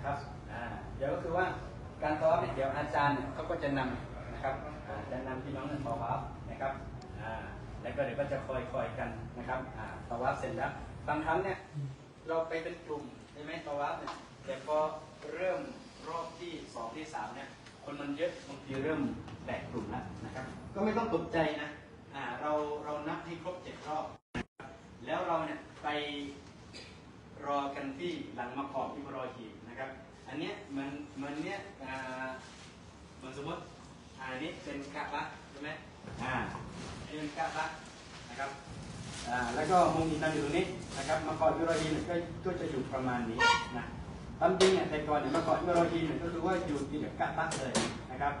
นะครับอ่าเดี๋ยวก็คือว่าการตอเนี่ยเดี๋ยวอาจารย์เขาก็จะนำนะครับจะนำพี่น้องนี่ยตอวัฟนะครับอ่าแล้วก็เดี๋ยวก็จะคอยคอยกันนะครับอ่าตอวัฟเสร็จแล้วบางครั้งเนี่ยเราไปเป็นกลุ่มใช่ไหมตอวัฟเนี่ยแต่พอเริ่มรอบที่สองที่สามเนี่ยคนมันเยอะบางทีเริ่มแตกกลุ่มแล้วนะครับ ก็ไม่ต้องตกใจนะอ่าเราเรานับให้ครบเจ็ดรอบแล้วเราเนี่ยไปรอกันที่หลังมะขอบที่รอหีบ นะครับ อันเนี้ยเหมือนเหมือนเนี้ยอ่าเหมือนสมมติอะอันนี้เป็นกะบะใช่ไหมอ่าอันนี้เป็นกะบะนะครับอ่าแล้วก็มุมอินทานอยู่ตรงนี้นะครับมะขอบอิบรอฮีมเนี่ยก็ก็จะอยู่ประมาณนี้นะความจริงเนี่ยแต่ก่อนเนี่ยมะขอบอิบรอฮีมเนี่ยก็คือว่าอยู่ที่แบบกะบะเลยนะครับ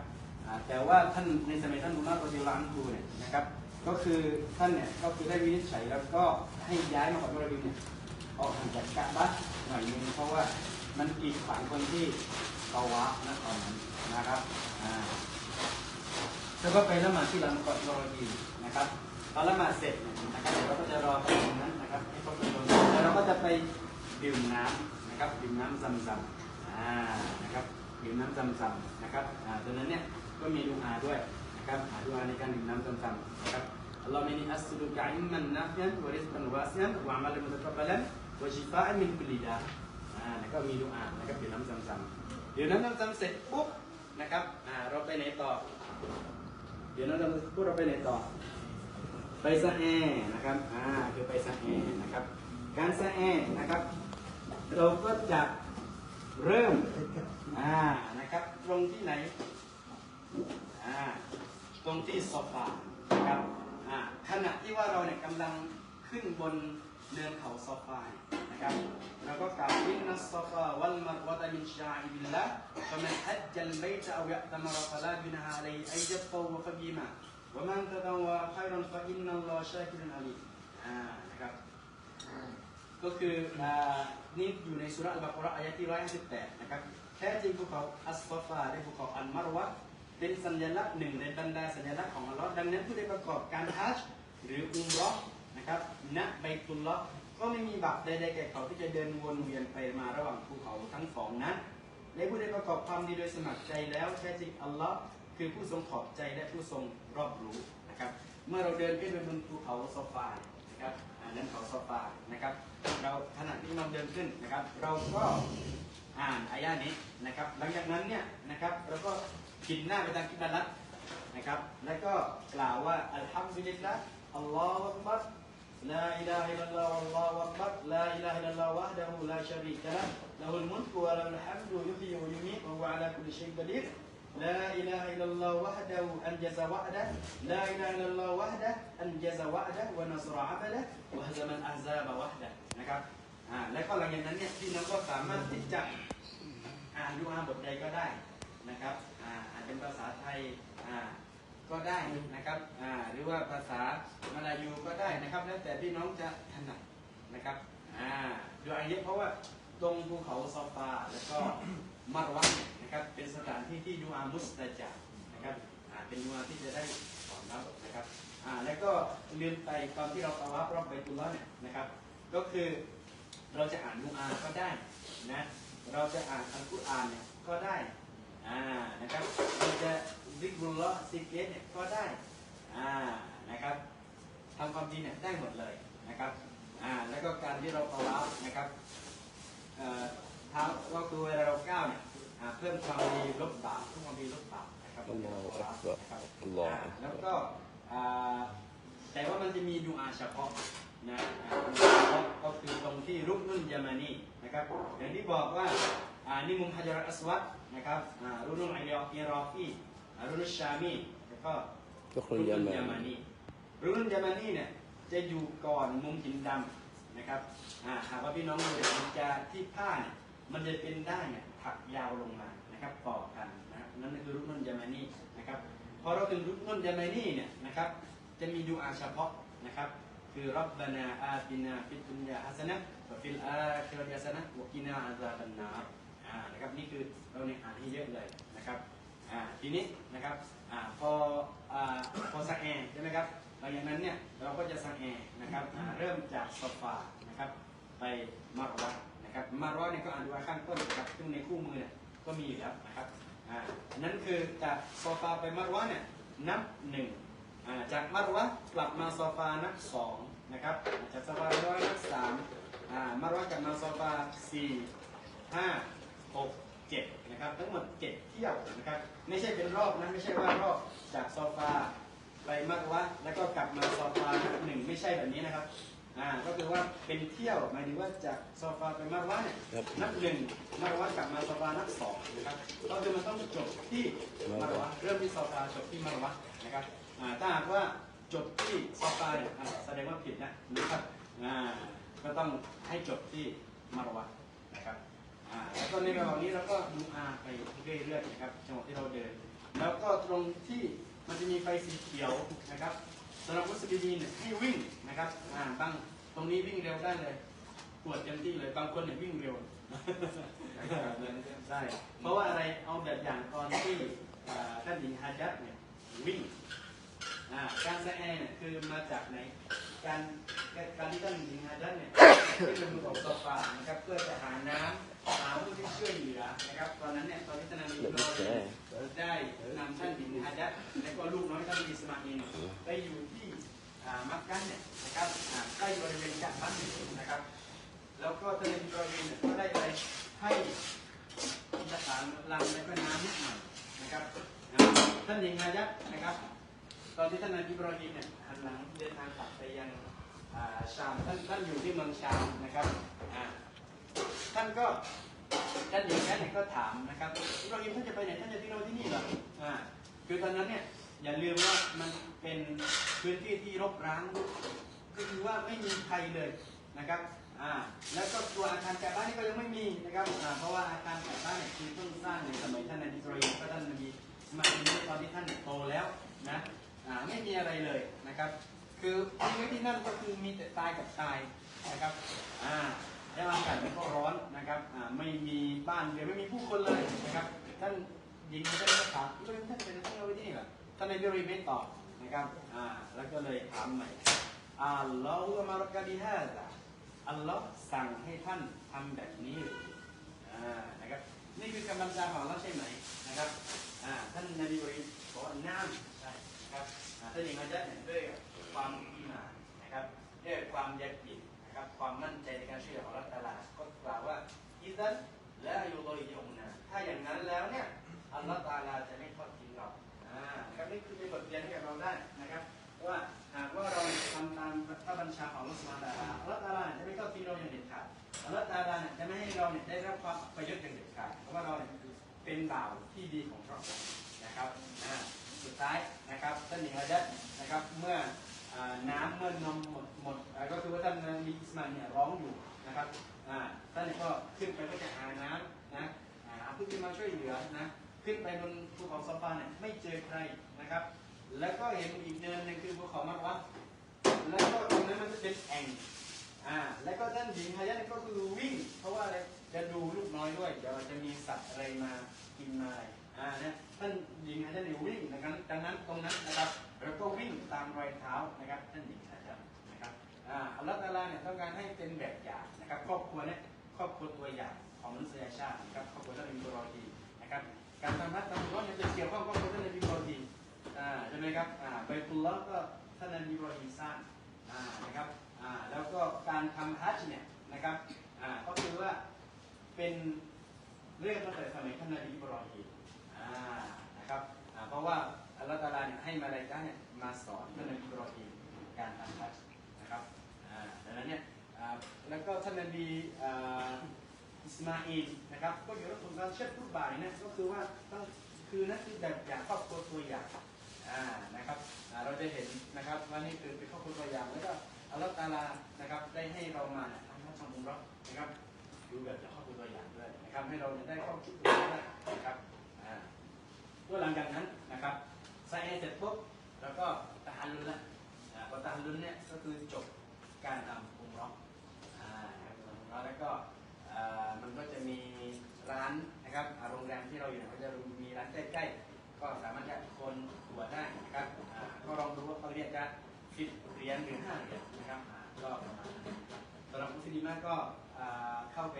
อ่าแต่ว่าท่านในสมัยท่านอุมัรรอดิยัลลอฮุอันฮูเนี่ยนะครับก็คือท่านเนี่ยก็คือได้วินิจฉัยแล้วก็ให้ย้ายมาขอบอิบรอฮีมเนี่ยออกห่างจากกะบะหน่อยนึงเพราะว่า มันกีดขวางคนที่ตวะนะตอนนั้นนะครับแล้วก็ไปละหมาดที่หลังก่อนรอยีนะครับตอนละหมาดเสร็จนะครับเดี๋ยวเราก็จะรอตรงนั้นนะครับให้ครบจำนวนแล้วเราก็จะไปดื่มน้ำนะครับดื่มน้ำซ้ำๆอ่านะครับดื่มน้ำซ้ำๆนะครับอ่าตอนนั้นเนี่ยก็มีดูอาด้วยนะครับหาดูอาในการดื่มน้ำซ้ำๆนะครับเราไม่นิอัสดุกะอิมมันนะยันวริสมันวาสยันวามาลมุตะกะบัลันวชิฟะมินกุลิดา อ่าแล้วก็มีดูอานะครับดื่มน้ำซ้ำๆดื่มน้ำซ้ำๆเสร็จปุ๊บนะครับอ่าเราไปไหนต่อดื่มน้ำซ้ำๆปุ๊บเราไปไหนต่อ ไปซะแอนะครับอ่าคือไปซะแอนะครับ การซะแอนะครับ เราก็จะเริ่มอ่านะครับตรงที่ไหนอ่าตรงที่โซฟานะครับอ่าขณะที่ว่าเราเนี่ยกำลังขึ้นบน เนินเขาซอฟายนะครับแล้วก็กล่าวอินนัสซอฟาวัลมัรวะตามิชาอิบิลละฟะมันฮัจจัลบัยตะอวยะตะมารฟะลาบินะฮะอะลัยอัยยัตตวะฟะบีมะวะมันตะตะวะขัยรันฟะอินนัลลอฮชาคิรุนอาลีอ่านะครับก็คือนี่อยู่ในสุรอัลบากรออายะที่ 158 นะครับ แท้จริงพวกเขาอัสฟาฟาได้วกเขาอันมารวะเป็นสัญลักษณ์หนึ่งในบรรดาสัญลักษณ์ของอัลลอฮ์ดังนั้นผู้ได้ประกอบการฮัจหรืออุมรอ นะครับณไบตุลลอฮ์ก็ไม่มีบาปใดๆแก่เขาที่จะเดินวนเวียนไปมาระหว่างภูเขาทั้งสองนั้นและผู้ได้ประกอบความดีโดยสมัครใจแล้วแท้จริงอัลลอฮ์คือผู้ทรงขอบใจและผู้ทรงรอบรู้นะครับ เมื่อเราเดินขึ้นไปบนภูเขาโซฟานะครับอ่านั้นเขาโซฟานะครับ เราขณะที่เราเดินขึ้นนะครับ เราก็อ่านอายะนี้นะครับ หลังจากนั้นเนี่ยนะครับเราก็กินหน้าไปทางกิบลัตนะครับ แล้วก็กล่าวว่าอัลฮัมดุลิลละอัลลอฮฺอักบัร لا إله إلا الله والله أكبر. لا إله إلا الله وحده لا شريك له. له الملك وله الحمد يحيي ويميت وهو على كل شيء قدير. لا إله إلا الله وحده أنجز وعده. لا إله إلا الله وحده أنجز وعده ونصر عبده وهزم الأحزاب وحده. نعم. آه، นะครับอ่าแล้วก็หลังจากนั้นเนี่ยพี่น้องก็สามารถที่จะอ่านดูอาบทใดก็ได้นะครับอ่าอาจเป็นภาษาไทยอ่า ก็ได้นะครับหรือว่าภาษามาลายูก็ได้นะครับ แล้วแต่พี่น้องจะถนัดนะครับดูอันนี้เพราะว่าตรงภูเขาซอฟาแล้วก็มารวะเนี่ยนะครับ เป็นสถานที่ที่ดูอามุสตาจานะครับเป็นดูอาที่จะได้สอนรับนะครับแล้วก็ลืมไปตอนที่เราตะวับรอบใบตุลละเนี่ยนะครับ ก็คือเราจะอ่านดูอาก็ได้นะเราจะอ่านอัลกุรอานเนี่ยก็ได้นะครับ ลละซิกเกตเนี่ยก็ได้อ่านะครับทำความดีเนี่ยได้หมดเลยนะครับอ่าแล้วก็การที่เราตะวับนะครับเอ่อเท้าก็คือเวลาเราก้าวเนี่ยอ่าเพิ่มความดีลบบาปเพิ่มความดีลบบาปนะครับอัลลอฮฺอักบารนะครับอัลลอฮฺอ่าอักบารแล้วก็อ่าแต่ว่ามันจะมีดูอาเฉพาะนะอ่าก็คือตรงที่รุกนุนยามานีนะครับอย่างที่บอกว่าอ่านี่มุมฮัจรัตอัสวัดนะครับอ่ารุนุนอิรออิรอฟี อ่ารุนุชชามีแล้วก็ก็คนยารุมานุนยามานีรุนุนยามานีเนี่ยจะอยู่ก่อนมุมหินดำนะครับอ่าหากว่าพี่น้องดูเนี่ยมันจะที่ผ้าเนี่ยมันจะเป็นด้านเนี่ยถักยาวลงมานะครับต่อกันนะครับนั่นคือรุนุนยามานีนะครับพอเราถึงรุกนุนยามานีเนี่ยนะครับจะมีดูอาเฉพาะนะครับคือรับบานาอาตินาฟิดดุนยาฮัสนะวะฟิลอาคิรติฮัสนะวะกินาอาซาบันนาร์อ่านะครับนี่คือเราเนี่ยอ่านให้เยอะเลยนะครับ อ่าทีนี้นะครับอ่าพออ่าพอสักแอร์ใช่ไหมครับหลังจากนั้นเนี่ยเราก็จะสักแอร์นะครับอ่าเริ่มจากโซฟานะครับไปมารวะนะครับมารวะเนี่ยก็อ่านดูอาข้างต้นนะครับซึ่งในคู่มือเนี่ยก็มีอยู่แล้วนะครับอ่าอันนั้นคือจากโซฟาไปมัรวะเนี่ยนับหนึ่งอ่าจากมัรวะกลับมาโซฟานับสองนะครับจากโซฟามัรวะนับสามอ่ามัรวะกลับมาโซฟาสี่ห้าหก นะครับทั้งหมดเจ็ดเที่ยวนะครับไม่ใช่เป็นรอบนะไม่ใช่ว่ารอบจากโซฟาไปมัรวะแล้วก็กลับมาโซฟาหนึ่งไม่ใช่แบบนี้นะครับอ่าก็คือว่าเป็นเที่ยวหมายถึงว่าจากโซฟาไปมัรวะเนี่ยครับนับหนึ่งมัรวะกลับมาโซฟานับสองนะครับก็คือมันต้องจบที่มัรวะเริ่มที่โซฟาจบที่มัรวะนะครับอ่าถ้าหากว่าจบที่โซฟาเนี่ยอ่าแสดงว่าผิดนะนะครับอ่าก็ต้องให้จบที่มัรวะนะครับอ่า แล้วก็ในระหว่างนี้เราก็ดูอาไปเรื่อยๆนะครับจังหวะที่เราเดิน แล้วก็ตรงที่มันจะมีไฟสีเขียวนะครับสำหรับมุสลิมเนี่ยให้วิ่งนะครับอ่าบางตรงนี้วิ่งเร็วได้เลยปวดเต็มที่เลยบางคนเนี่ยวิ่งเร็วใช่เพราะว่าอะไรเอาแบบอย่างตอนที่อ่าท่านหญิงฮาจัดเนี่ยวิ่งอ่าการแสดงเนี่ยคือมาจากไหนการการที่ท่านหญิงฮาจัดเนี่ยขึ้นไปบนโซฟานะครับเพื่อจะหาน้ำหาผู้ที่ ช่วยเหลือนะครับตอนนั้นเนี่ยตอนที่ท่านนบีอิบราฮิมได้นำท่านบินฮะจัดและก็ลูกน้อยท่านอิสมาอิลไปอยู่ที่อ่ามักกะเนี่ยนะครับอ่าใกล้บริเวณจักรบ้านนะครับ แล้วก็ท่านอิบราฮิมเนี่ยก็ได้ไปให้ทหารลำและก็น้ำนิดหน่อยนะครับอ่าท่านหญิงฮะจัดนะครับ ตอนที่ท่านนบีอิบราฮิมเนี่ยหันหลังเดินทางกลับไปยังอ่าชามท่านท่านอยู่ที่เมืองชามนะครับอ่าท่านก็ ท่านหญิงแค่เนี่ยก็ถามนะครับอิบราฮิมท่านจะไปไหนท่านจะที่เราที่นี่เหรออ่าคือตอนนั้นเนี่ยอย่าลืมว่ามันเป็นพื้นที่ที่รกร้างก็คือว่าไม่มีใครเลยนะครับอ่าแล้วก็ตัวอาคารแกะบ้านนี่ก็ยังไม่มีนะครับอ่าเพราะว่าอาคารแกะบ้านเนี่ยคือเพิ่งสร้างในสมัยท่านนบีอิบราฮิมก็ท่านนบีมาอิลตอนที่ท่านโตแล้วนะอ่าไม่มีอะไรเลยนะครับ คือชีวิตที่นั่นก็คือมีแต่ตายกับตายนะครับอ่า แล้วอากาศมันก็ร้อนนะครับอ่าไม่มีบ้านเรือนไม่มีผู้คนเลยนะครับ ท่านหญิงท่านก็ถามก็ท่านเป็นท่านเอาไว้ที่นี่เหรอท่านในเรื่องไม่ตอบนะครับอ่าแล้วก็เลยถามใหม่อัลลอฮฺมารกะบิฮาซาอัลลอฮ์สั่งให้ท่านทำแบบนี้อ่านะครับนี่คือกำลังใจของเราใช่ไหมนะครับอ่าท่านนบีอิบราฮิบอกว่าน้ำใช่นะครับท่านหญิงอาจารย์เนี่ยด้วยความอิหมานนะครับด้วยความยักยิ อัลลอฮฺตาลาจะไม่ทอดทิ้งเราอ่าครับนี่คือเป็นบทเรียนให้กับเราได้นะครับว่าหากว่าเราทำตามพระบัญชาของอัลลอฮฺสุบฮาตาลาอัลลอฮฺตาลาจะไม่ทอดทิ้งเราอย่างเด็ดขาดอัลลอฮฺตาลาจะไม่ให้เราเนี่ยได้รับความประโยชน์อย่างเด็ดขาดเพราะว่าเราเนี่ยเป็นบ่าวที่ดีของพระองค์นะครับอ่าสุดท้ายนะครับท่านหญิงอาจัดนะครับเมื่อน้ำเมื่อนมหมดหมดก็คือว่าท่านนบีอิสมาเนี่ยร้องอยู่นะครับอ่าท่านก็ขึ้นไปเพื่อจะหาน้ำนะอ่าหาผู้ที่มาช่วยเหลือนะ ขึ้นไปบนภูเขาซาฟาเนี่ยไม่เจอใครนะครับ แล้วก็เห็นอีกเนินหนึ่งคือภูเขามักวะแล้วก็ตรงนั้นมันจะเป็นแอ่งอ่าแล้วก็ท่านหญิงฮายะเนี่ยก็คือวิ่ง เพราะว่าอะไรจะดูลูกน้อยด้วยเดี๋ยวจะมีสัตว์อะไรมากินมาอ่านี่ยท่านหญิงฮายะเนี่ยวิ่งดังนั้นดังนั้นตรงนั้นนะครับแล้วก็วิ่งตามรอยเท้านะครับท่านหญิงอาจารย์นะครับอ่าอัลลอฮฺตาลาเนี่ยต้องการให้เป็นแบบอย่างนะครับ ครอบครัวเนี่ยครอบครัวตัวอย่างของมนุษยชาตินะครับครอบครัวท่านนบีอิบรอฮีนะครับ การทำฮัจญ์ทำอุมเร้อนเนี่ยจะเกี่ยวข้องกับท่านนบีบรอฮีมอ่าใช่ไหมครับอ่าไบตุลลอฮ์ก็ท่านนบีบรอฮีมสร้างอ่านะครับอ่าแล้วก็การทำฮัจญ์เนี่ยนะครับอ่าก็คือว่าเป็นเรื่องตั้งแต่สมัยท่านนบีบรอฮีมอ่านะครับอ่าเพราะว่าอัลลอฮฺตาลาเนี่ยให้มาลาอิกะฮ์เนี่ยมาสอนท่านนบีบรอฮีมการทำฮัจญ์นะครับอ่าดังนั้นเนี่ยอ่าแล้วก็ท่านนบี อ่าอิสมาอีลนะครับก็อยู่ในสุนทรเช็ดทุกบ่ายนี่ยก็คือว่าต้องคือนั่นคือแบบอย่างครอบครัวตัวอย่างอ่านะครับเราจะเห็นนะครับว่านี่คือเป็นครอบครัวตัวอย่างแล้วก็อัลลอฮฺตาลานะครับได้ให้เรามาทำฮัจญ์ทำอุมราะห์นะครับดูแบบอย่างครอบครัวตัวอย่างด้วยนะครับให้เราได้ข้อคิดตรงนี้ด้วยนะครับอ่าก็หลังจากนั้นนะครับใส่เสร็จปุ๊บแล้วก็ตะฮันลุนละอ่าพอตะฮันลุนเนี่ยก็คือจบการทำอุมเราะห์อ่านะครับอุมเราะห์แล้วก็อ่ามันก็จะมีร้านนะครับอ่าโรงแรมที่เราอยู่เนี่ยก็จะมีร้านใกล้ๆก็สามารถจะคนหัวได้นะครับอ่าก็ลองดูว่าเขาเรียกจะสิบเหรียญหรือห้าเหรียญนะครับอ่าก็ประมาณนั้นสำหรับมุสลิมก็อ่าเข้าไป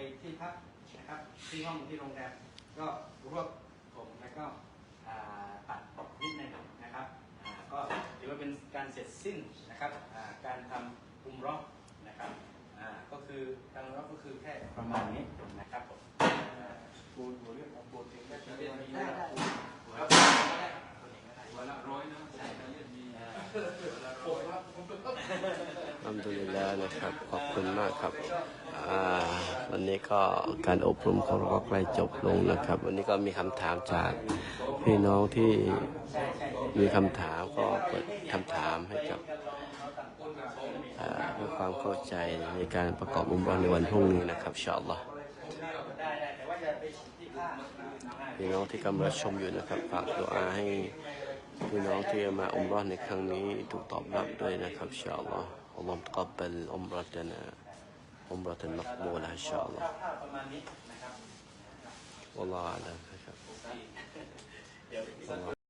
ที่พักนะครับที่ห้องที่โรงแรมก็รวบผมแล้วก็อ่าตัดนิดหนึงนะครับอ่าก็ถือว่าเป็นการเสร็จสิ้นนะครับอ่าการทำอุมเรอนะครับอ่าก็คือการอุมเรอก็คือแค่ประมาณนี้นะครับผมปูนหัวเรื่องของปูนเองได้ได้ได้ได้หัวละหัวละร้อยนะใช่เลือดมีผมครับผมเป็น อัลฮัมดุลิลลานะครับ ขอบคุณมากครับวันนี้ก็การอบรมของเราก็ใกล้จบลงนะครับ วันนี้ก็มีคำถามจากพี่น้องที่มีคำถามก็เปิดคำถามให้กับเพื่อความเข้าใจในการประกอบอุมเราะห์ในวันพรุ่งนี้นะครับอินชอัลลอฮ์ได้ได้แต่ว่าอพี่น้องที่กำลังชมอยู่นะครับฝากดุอาให้พี่น้องที่มาอุมราะห์ในครั้งนี้ถูกตอบรับด้วยนะครับอินชาอัลล اللهم تقبل عمرتنا عمرة مقبولة إن شاء الله. والله أعلم.